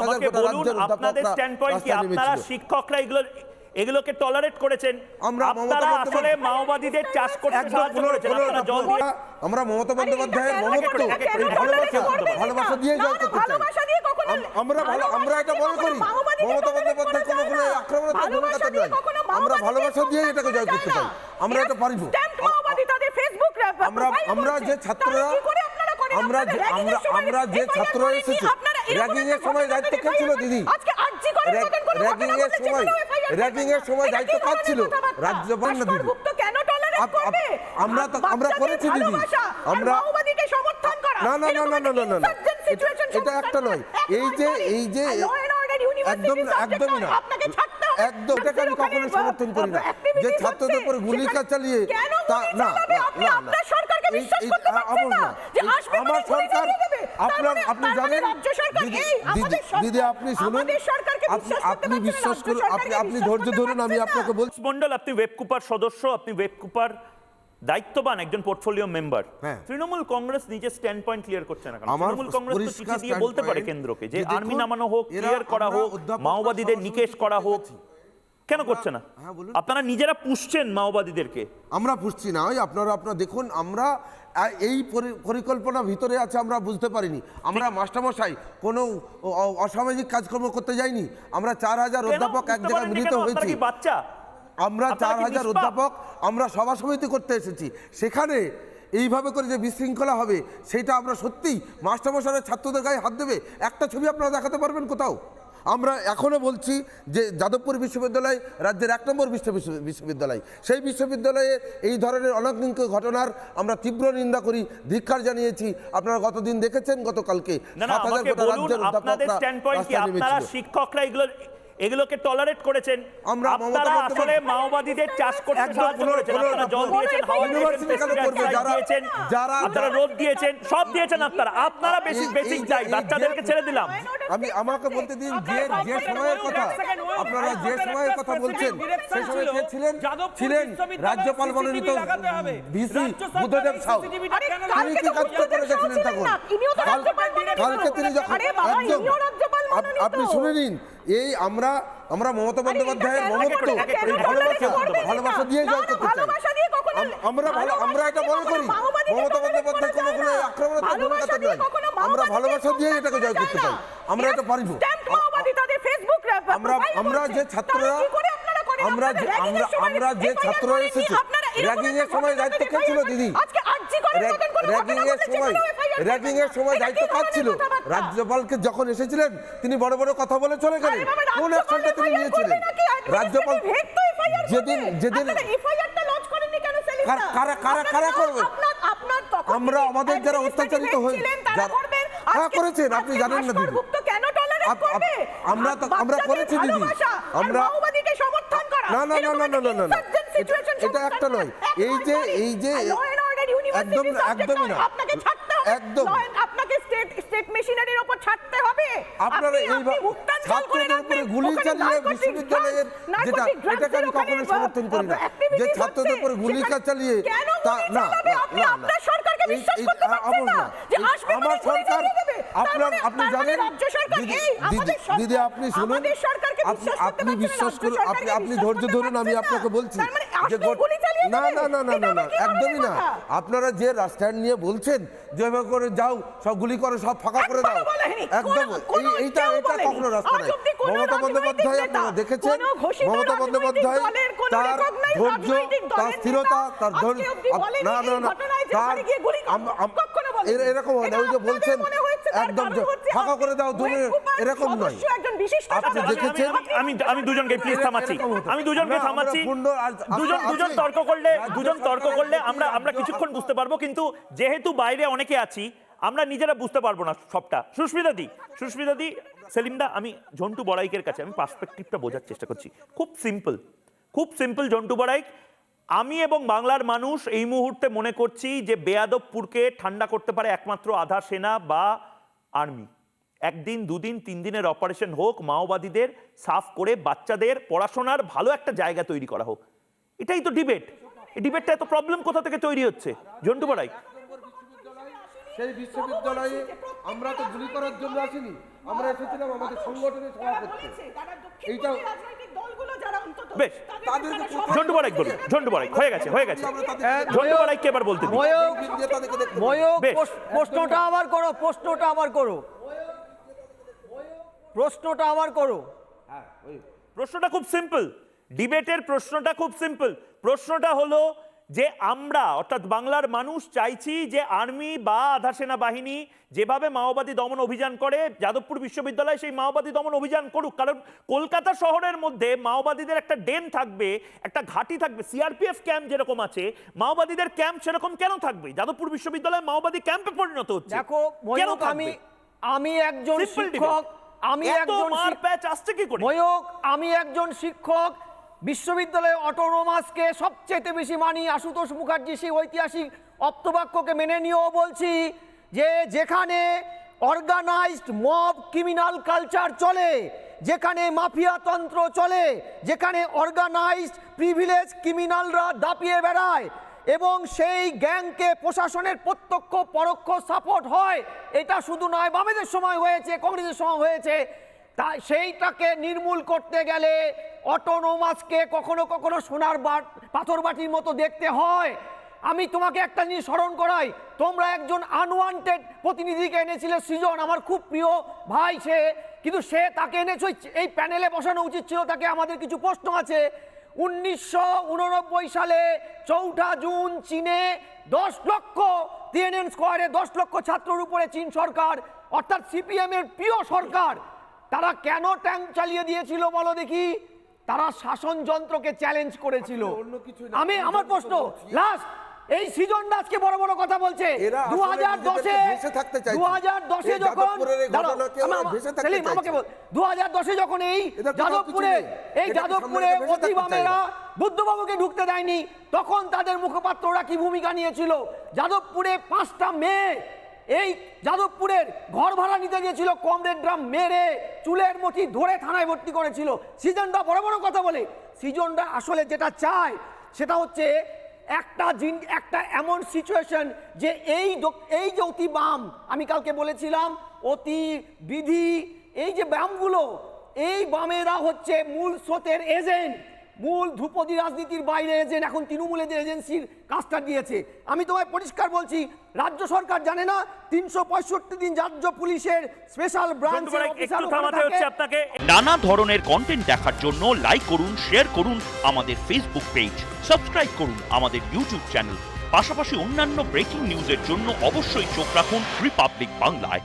আমাকে বলুন আপনাদের স্ট্যান্ড পয়েন্ট কি আপনারা শিক্ষকরা এগুলো এগুলোকে টলারেট করেছেন? আমরা আপনারা আসলে মাওবাদীদের চাষ করতে সাহায্য করেছেন। আপনারা জল দিয়ে আমরা মমতা বন্দ্যোপাধ্যায়ের মমত্ব এই ভালোবাসা ভালোবাসা দিয়ে করতে চাই। আমরা ভালো আমরা এটা মনে করি। মমতা বন্দ্যোপাধ্যায় কোনো কোনো ভূমিকাতে নয় আমরা ভালোবাসা দিয়ে এটাকে জয় করতে। চাই। আমরা এটা পারিব। আমরা আমরা যে ছাত্ররা আমরা আমরা আমরা যে ছাত্ররা এসেছি র্যাগিং এর সময় দায়িত্ব কে ছিল দিদি? আজকে আরজি করে র্যাগিং এর সময় র্যাগিং এর সময় দায়িত্ব কার ছিল? রাজ্যপাল না দিদি। কেন আপ- করবে? আমরা তো- আমরা করেছি দিদি। আমরা- মাওবাদীকে সমর্থন করা। না, না, না, না, না, না। এটা- একটা নয়। এই যে- এই যে- একদম একদমই না। একদম এটাকে আমি কখনো সমর্থন করি না। যে ছাত্রদের উপর গুলি সেখানে- চালিয়ে তা না? না, আপনি না, সরকারকে বিশ্বাস করতে পারছেন না? না। যে আসবে আমার সরকার চালিয়ে দেবে। তার আপনার আপনি জানেন রাজ্য সরকার এই, আমাদের দিদি- আপনি শুনুন আমাদের সরকারকে বিশ্বাস আপনি বিশ্বাস করুন আপনি আপনি ধৈর্য ধরুন আমি আপনাকে বলছি মন্ডল আপনি ওয়েবকুপার সদস্য আপনি ওয়েবকুপার দায়িত্ববান একজন পোর্টফোলিও মেম্বার হ্যাঁ। তৃণমূল কংগ্রেস নিজের স্ট্যান্ড পয়েন্ট ক্লিয়ার করছে না আমার তৃণমূল কংগ্রেস তো চিঠি দিয়ে বলতে পারে কেন্দ্রকে যে আর্মি নামানো হোক ক্লিয়ার করা হোক মাওবাদীদের নিকেশ করা হোক কেন করছে না? হ্যাঁ, বলুন। আপনারা নিজেরা পুষছেন মাওবাদীদেরকে। আমরা পুষছি না ওই আপনারা আপনারা দেখুন আমরা এই পরি- পরিকল্পনা ভিতরে আছে আমরা বুঝতে পারিনি। আমরা মাস্টারমশাই কোনো অসামাজিক কাজকর্ম করতে যাইনি। আমরা চার হাজার অধ্যাপক এক জায়গায় মিলিত হয়েছি। বাচ্চা? আমরা চার হাজার অধ্যাপক আমরা সভা সমিতি করতে এসেছি। সেখানে এইভাবে করে যে বিশৃঙ্খলা হবে সেটা আমরা সত্যিই মাস্টারমশাইরা ছাত্রদের গায়ে হাত দেবে। একটা ছবি আপনারা দেখাতে পারবেন কোথাও? আমরা এখনও বলছি যে যাদবপুর বিশ্ববিদ্যালয় রাজ্যের এক নম্বর বিশ্ব- বিশ্ব- বিশ্ববিদ্যালয়। সেই বিশ্ববিদ্যালয়ে এই ধরনের অনাকাঙ্ক্ষ ঘটনার আমরা তীব্র নিন্দা করি ধিক্ষার জানিয়েছি। আপনারা গতদিন দেখেছেন গতকালকে সাত হাজার গোটা রাজ্যের অধ্যাপকরা। শিক্ষকরা এগুলো এগুলোকে টলারেট করেছেন। আমরা আপনারা আসলে মাওবাদীদের চাষ করতে সাহায্য করেছেন। আপনারা জল দিয়েছেন হাওয়া দিয়েছেন যারা- আপনারা রোদ দিয়েছেন সব দিয়েছেন আপনারা। আপনারা বেশি বেসিক চাই বাচ্চাদেরকে ছেড়ে দিলাম। আমি আমাকে বলতে দিন যে যে সময়ের কথা আপনারা যে সময়ের কথা বলছেন সেই সময় কে ছিলেন? ছিলেন রাজ্যপাল মনোনীত ভিসি বুদ্ধদেব সাউ। আরে তিনি কি কাজ করে গেছিলেন তখন না, ইনিও তো রাজ্যপাল মনোনীত। কালকে তিনি যখন আরে বাবা, একদম ইনিও রাজ্যপাল মনোনীত। আপনি শুনে নিন এই আমরা আমরা মমতা বন্দ্যোপাধ্যায়ের মমত্ব এই ভালোবাসা ভালোবাসা দিয়ে না, জয় করতে চাই আমরা ভালো আমরা এটা মনে করি মমতা বন্দ্যোপাধ্যায় করা কোনো কোনো ভালোবাসা ভূমিকাতে নয় আমরা ভালোবাসা দিয়ে এটাকে জয় করতে। চাই। আমরা এটা পারিব Stamped মাওবাদী তাদের ফেসবুক আমরা যে ছাত্ররা আমরা যে আমরা আমরা যে ছাত্ররা এসেছি র্যাগিং এর সময় দায়িত্ব কে ছিল দিদি আজকে আরজি করে মতন কোনো র্যাগিং এর সময় র্যাগিং এর সময় দায়িত্ব কার ছিল? রাজ্যপালকে যখন এসেছিলেন তিনি বড় বড় কথা বলে চলে গেলেন কোন অ্যাকশনটা তিনি নিয়েছিলেন রাজ্যপাল যেদিন যেদিন কারা-? কারা- কারা- করবে? আমরা আমাদের যারা অত্যাচারিত তারা যারা- করবেন। হ্যাঁ, করেছেন, আপনি জানেন না দিদি। আমরা আমরা করেছি দিদি। আমরা- সমর্থন করা। না, না, না, না, না, না, না, এটা একটা নয়। এই যে- এই যে- একদম- একদমই না। আপনাকে ছাড়তে হবে। একদম। আপনাকে স্টেট স্টেট মেশিনারির উপর ছাড়তে হবে আপনারা আপনি- এই আপনি উত্তাঞ্চল ছাত্রদের উপরে গুলি চালিয়ে বিশ্ববিদ্যালয়ের যেটা এটাকে আমি কখনো সমর্থন করি না যে ছাত্রদের উপরে গুলি চালিয়ে তা না না, আপনি না, আপনার সরকারকে বিশ্বাস করতে পারছেন না না। যে আসবে আমার সরকার আপনার আপনি জানেন? রাজ্য সরকার দিদি এই আমাদের দিদি- সরকার- দিদি আপনি শুনুন। আপনি বিশ্বাস আপনি বিশ্বাস রাজ্য করুন আপনি আপনি ধৈর্য ধরুন আমি আপনাকে বলছি। মানে যে গুলি না না না না না না একদমই না। আপনারা যে রাস্তায় নিয়ে বলছেন যেভাবে করে যাও সব গুলি করে সব ফাঁকা করে দাও। একদম। এইটা এটা কখনো রাস্তা নাই। মমতা বন্দ্যোপাধ্যায় আপনারা দেখেছেন? মমতা বন্দ্যোপাধ্যায় তার ধৈর্য তার স্থিরতা তার ধৈর্য না না না। তার এরকম হয় না ওই যে বলছেন একদম ফাঁকা করে দাও ওয়েকুপার এরকম নয়। আপনি দেখেছেন? আমি- আমি দুজনকে প্লিজ থামাচ্ছি। আমি দুজনকে আমরা থামাচ্ছি। দুজন দুজন তর্ক করলে দুজন তর্ক করলে আমরা আমরা কিছুক্ষণ বুঝতে পারব কিন্তু যেহেতু বাইরে অনেকে আছি আমরা নিজেরা বুঝতে পারব না সবটা। সুস্মিতা দি সুস্মিতা দি সেলিমদা আমি ঝন্টু বড়াইকের কাছে আমি পার্সপেক্টিভটা বোঝার চেষ্টা করছি। খুব সিম্পল খুব সিম্পল ঝন্টু বড়াইক। আমি এবং বাংলার মানুষ এই মুহূর্তে মনে করছি যে বেয়াদবপুরকে ঠান্ডা করতে পারে একমাত্র আধা সেনা বা আর্মি। একদিন দুদিন তিন দিনের অপারেশন হোক মাওবাদীদের সাফ করে বাচ্চাদের পড়াশোনার ভালো একটা জায়গা তৈরি করা হোক। এটাই তো ডিবেট এই ডিবেটটা এত প্রবলেম কোথা থেকে তৈরি হচ্ছে? ঝন্টু বড়াই। সেই বিশ্ববিদ্যালয়ে আমরা তো গুলি করার জন্য আসিনি। আমরা এসেছিলাম আমাদের সংগঠনের সভা করতে এইটাও- বেশ। ঝন্টু বড়াইক বলুন ঝন্টু বড়াইক হয়ে গেছে হয়ে গেছে। ঝন্টু বড়াইককে এবার বলতে দিন। ময়ূক প্রশ্নটা আবার করো প্রশ্নটা আবার করো। প্রশ্নটা আবার করো। হ্যাঁ, প্রশ্নটা খুব সিম্পল ডিবেটের প্রশ্নটা খুব সিম্পল প্রশ্নটা হলো যে আমরা অর্থাৎ বাংলার মানুষ চাইছি যে আর্মি বা আধা সেনা বাহিনী যেভাবে মাওবাদী দমন অভিযান করে যাদবপুর বিশ্ববিদ্যালয়ে সেই মাওবাদী দমন অভিযান করুক। কারণ কলকাতা শহরের মধ্যে মাওবাদীদের একটা ডেন থাকবে একটা ঘাঁটি থাকবে সিআরপিএফ ক্যাম্প যেরকম আছে মাওবাদীদের ক্যাম্প সেরকম কেন থাকবে? যাদবপুর বিশ্ববিদ্যালয়ে মাওবাদী ক্যাম্পে পরিণত হচ্ছে। দেখো আমি আমি একজন শিক্ষক আমি একজন মার প্যাচ আসছে কি করে? ময়ূক আমি একজন শিক্ষক বিশ্ববিদ্যালয়ে অটোনোমাসকে সবচেয়ে বেশি মানি আশুতোষ মুখার্জি সেই ঐতিহাসিক অপ্তবাক্যকে মেনে নিয়েও বলছি যে যেখানে অর্গানাইজড মব ক্রিমিনাল কালচার চলে, যেখানে মাফিয়া তন্ত্র চলে, যেখানে অর্গানাইজড প্রিভিলেজ ক্রিমিনালরা দাপিয়ে বেড়ায় এবং সেই গ্যাংকে প্রশাসনের প্রত্যক্ষ পরোক্ষ সাপোর্ট হয়, এটা শুধু নয়, বামেদের সময় হয়েছে, কংগ্রেসের সময় হয়েছে, তাই সেইটাকে নির্মূল করতে গেলে অটোনোমাসকে কখনো কখনো সোনার বাট পাথর বাটির মতো দেখতে হয়। আমি তোমাকে একটা জিনিস স্মরণ করাই। তোমরা একজন আনওয়ান্টেড প্রতিনিধিকে এনেছিলে সৃজন, আমার খুব প্রিয় ভাই সে। কিন্তু সে তাকে এনেছো এই- প্যানেলে বসানো উচিত ছিল, তাকে আমাদের কিছু প্রশ্ন আছে। উনিশশো উননব্বই সালে চৌঠা জুন চীনে দশ লক্ষ তিয়েনেন স্কোয়ারে দশ লক্ষ ছাত্রর উপরে চীন সরকার, অর্থাৎ সিপিএম এর প্রিয় সরকার। তারা কেন ট্যাঙ্ক চালিয়ে দিয়েছিল বলো দেখি। তারা শাসন যন্ত্রকে চ্যালেঞ্জ করেছিল। আমি আমি আমার প্রশ্ন লাস্ট এই সৃজন দাসকে বড় বড় কথা বলছে। দু হাজার দশে। দু হাজার দশে যখন। আমাকে বল। দু হাজার দশে যখন এই যাদবপুরে এই যাদবপুরে সামনে রেখে ভেসে অতি থাকতে চায় বামেরা না। বুদ্ধবাবুকে ঢুকতে দেয়নি তখন তাদের মুখপাত্ররা কি ভূমিকা নিয়েছিল? যাদবপুরে পাঁচটা মেয়ে এই যাদবপুরের ঘর ভাড়া নিতে গিয়েছিল কমরেডরা মেরে, চুলের মুঠি ধরে থানায় ভর্তি করেছিল। সৃজনরা বড় বড় কথা বলে সৃজনরা আসলে যেটা চায় সেটা হচ্ছে একটা জিন একটা এমন সিচুয়েশন যে এই এই যে অতি বাম, আমি কালকে বলেছিলাম, অতি বিধি, এই যে বামগুলো, এই বামেরা হচ্ছে মূল স্রোতের এজেন্ট মূল ধ্রুপদী রাজনীতির বাইরে এজেন্ট এখন তৃণমূলের যে এজেন্সির কাজটা দিয়েছে। আমি তোমায় পরিষ্কার বলছি রাজ্য সরকার জানে না তিনশো পঁয়ষট্টি দিন রাজ্য পুলিশের স্পেশাল ব্রাঞ্চ বন্ধুরা, একটু হচ্ছে আপনাকে। নানা ধরনের কন্টেন্ট দেখার জন্য লাইক করুন শেয়ার করুন আমাদের ফেসবুক পেজ সাবস্ক্রাইব করুন আমাদের ইউটিউব চ্যানেল পাশাপাশি অন্যান্য ব্রেকিং নিউজের জন্য অবশ্যই চোখ রাখুন রিপাবলিক বাংলায়